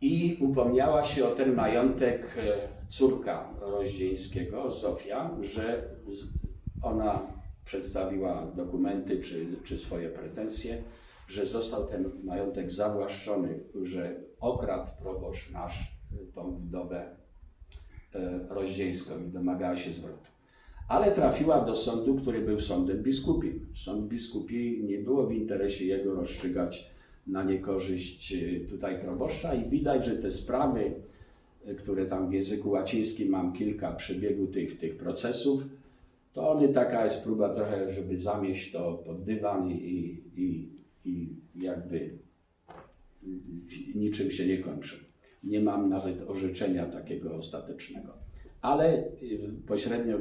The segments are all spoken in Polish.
I upomniała się o ten majątek e, córka Rozdzieńskiego, Zofia, że ona przedstawiła dokumenty czy, czy swoje pretensje, że został ten majątek zawłaszczony, że okradł proboszcz nasz e, tą wdowę e, rozdzieńską i domagała się zwrotu. Ale trafiła do sądu, który był sądem biskupim. Sąd biskupi nie było w interesie jego rozstrzygać na niekorzyść e, tutaj proboszcza i widać, że te sprawy, e, które tam w języku łacińskim mam kilka przebiegu tych, tych procesów, to one taka jest próba trochę, żeby zamieść to pod dywan i, i, i jakby y, niczym się nie kończy. Nie mam nawet orzeczenia takiego ostatecznego. Ale y, pośrednio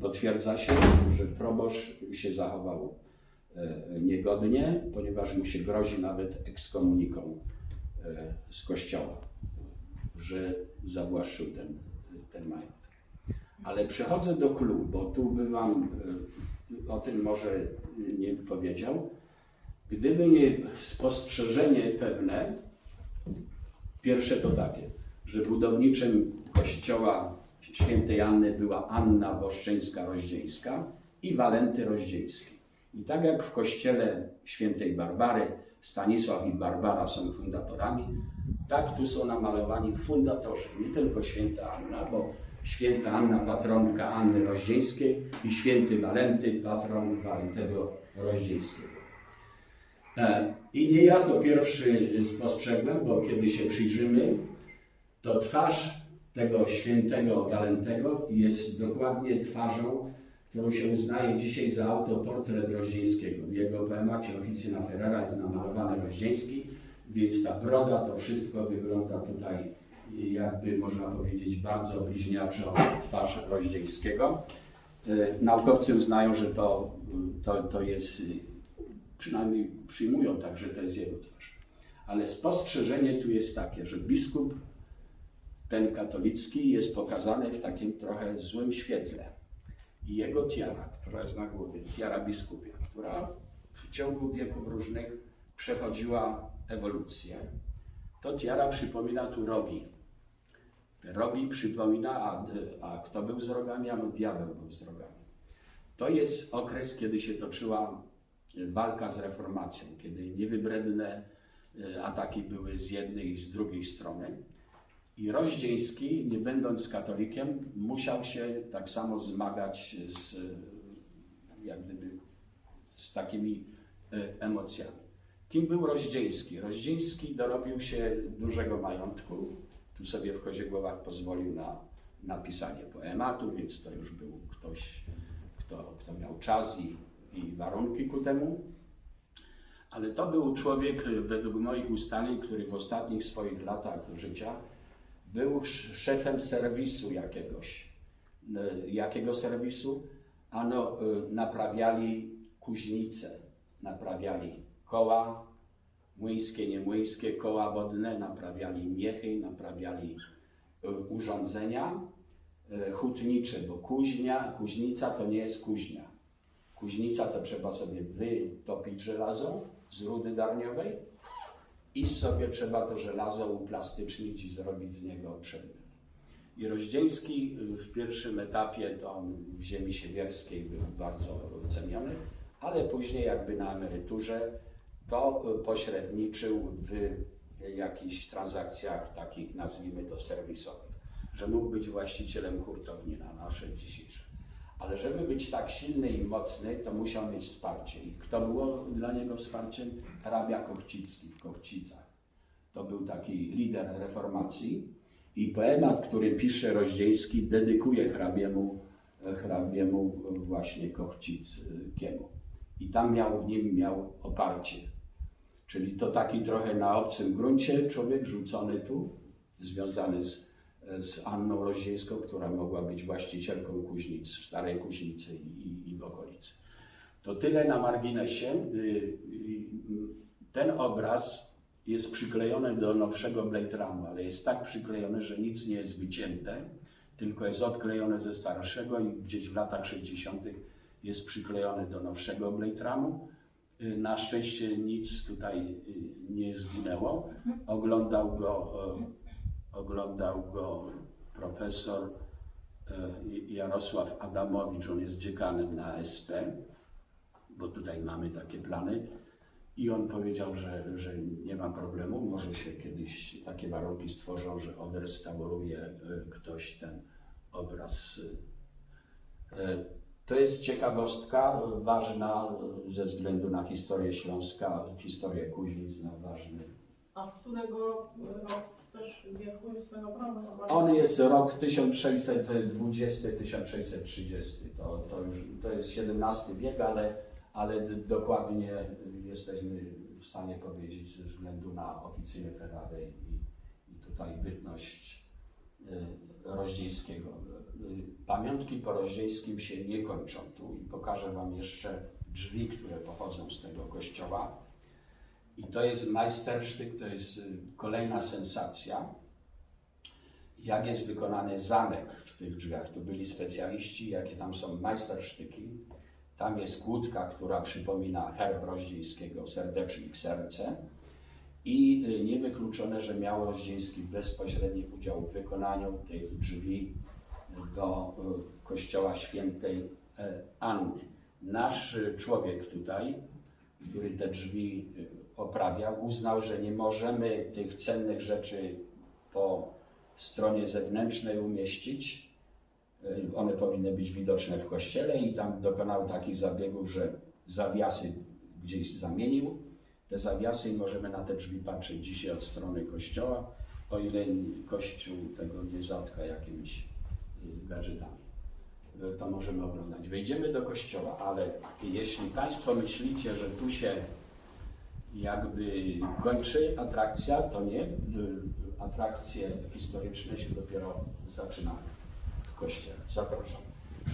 potwierdza się, że proboszcz się zachował niegodnie, ponieważ mu się grozi nawet ekskomuniką e, z kościoła, że zawłaszczył ten, ten majątek. Ale przechodzę do klubu, bo tu by Wam e, o tym może nie powiedział. Gdyby nie spostrzeżenie pewne, pierwsze to takie, że budowniczym kościoła świętej Anny była Anna Boszczyńska-Rozdzieńska i Walenty Rozdzieński. I tak jak w kościele świętej Barbary Stanisław i Barbara są fundatorami, tak tu są namalowani fundatorzy, nie tylko święta Anna, bo święta Anna patronka Anny Rozdzieńskiej i święty Walenty patron Walentego Rozdzieńskiego. E, I nie ja to pierwszy spostrzegłem, bo kiedy się przyjrzymy, to twarz tego świętego Walentego jest dokładnie twarzą, którą się uznaje dzisiaj za autoportret Rozdzieńskiego. W jego poemacie Oficyna Ferrara jest namalowany Rozdzieński, więc ta broda, to wszystko wygląda tutaj jakby można powiedzieć bardzo bliźniaczo twarz Rozdzieńskiego. E, Naukowcy uznają, że to, to, to jest, przynajmniej przyjmują tak, że to jest jego twarz. Ale spostrzeżenie tu jest takie, że biskup ten katolicki jest pokazany w takim trochę złym świetle. I jego tiara, która jest na głowie, tiara biskupia, która w ciągu wieków różnych przechodziła ewolucję, to tiara przypomina tu rogi. Rogi przypomina, a, a kto był z rogami? Ano diabeł był z rogami. To jest okres, kiedy się toczyła walka z reformacją, kiedy niewybredne e, ataki były z jednej i z drugiej strony. I Rozdzieński, nie będąc katolikiem, musiał się tak samo zmagać z, jak gdyby, z takimi e, emocjami. Kim był Rozdzieński? Rozdzieński dorobił się dużego majątku. Tu sobie w Koziegłowach pozwolił na napisanie poematu, więc to już był ktoś, kto, kto miał czas i, i warunki ku temu. Ale to był człowiek, według moich ustaleń, który w ostatnich swoich latach życia był sz- szefem serwisu jakiegoś. E, Jakiego serwisu? Ano, e, naprawiali kuźnice, naprawiali koła młyńskie, niemłyńskie, koła wodne, naprawiali miechy, naprawiali e, urządzenia hutnicze, bo kuźnia, kuźnica to nie jest kuźnia. Kuźnica to trzeba sobie wytopić żelazo z rudy darniowej i sobie trzeba to żelazo uplastycznić i zrobić z niego przedmiot. I Rozdzieński y, w pierwszym etapie to on w ziemi siewierskiej był bardzo ceniony, ale później jakby na emeryturze to pośredniczył w jakichś transakcjach takich nazwijmy to serwisowych, że mógł być właścicielem hurtowni na nasze dzisiejsze. Ale żeby być tak silny i mocny, to musiał mieć wsparcie. I kto było dla niego wsparciem? Hrabia Kochcicki w Kochcicach. To był taki lider reformacji i poemat, który pisze Rozdziejski, dedykuje hrabiemu, hrabiemu właśnie Kochcickiemu. I tam miał w nim miał oparcie. Czyli to taki trochę na obcym gruncie człowiek rzucony tu, związany z, z Anną Rozdziejską, która mogła być właścicielką kuźnic w Starej Kuźnicy i, i, w okolicy. To tyle na marginesie. Y, y, Ten obraz jest przyklejony do nowszego Blade Rumu, ale jest tak przyklejony, że nic nie jest wycięte, tylko jest odklejone ze starszego i gdzieś w latach 60. jest przyklejony do nowszego Blade Rumu. Y, Na szczęście nic tutaj nie zginęło. Oglądał go, e, oglądał go profesor e, Jarosław Adamowicz, on jest dziekanem na SP, bo tutaj mamy takie plany. I on powiedział, że, że nie ma problemu, może się kiedyś takie warunki stworzą, że odrestauruje e, ktoś ten obraz. E, To jest ciekawostka ważna ze względu na historię Śląska, historię Kuźnic, ważny. A z którego roku obraz? On jest rok 1620-1630, to, to już to jest XVII wiek, ale, ale dokładnie jesteśmy w stanie powiedzieć ze względu na oficję Ferrari i, i tutaj bytność y, Roździejskiego. Y, Pamiątki po Roździejskim się nie kończą tu i pokażę Wam jeszcze drzwi, które pochodzą z tego kościoła. I to jest majstersztyk, to jest y, kolejna sensacja jak jest wykonany zamek w tych drzwiach. Tu byli specjaliści, jakie tam są majstersztyki. Tam jest kłódka, która przypomina herb Roździejskiego, serdecznik serce. I y, niewykluczone, że miał Roździejski bezpośredni udział w wykonaniu tych drzwi do y, kościoła świętej Anny. Nasz człowiek tutaj, który te drzwi oprawiał, uznał, że nie możemy tych cennych rzeczy po stronie zewnętrznej umieścić. Y, One powinny być widoczne w kościele i tam dokonał takich zabiegów, że zawiasy gdzieś zamienił. Te zawiasy i możemy na te drzwi patrzeć dzisiaj od strony kościoła, o ile kościół tego nie zatka jakimiś y, gadżetami. Y, To możemy oglądać. Wejdziemy do kościoła, ale jeśli Państwo myślicie, że tu się jakby kończy atrakcja, to nie. Y, Atrakcje historyczne się dopiero zaczynają w kościele. Zapraszam.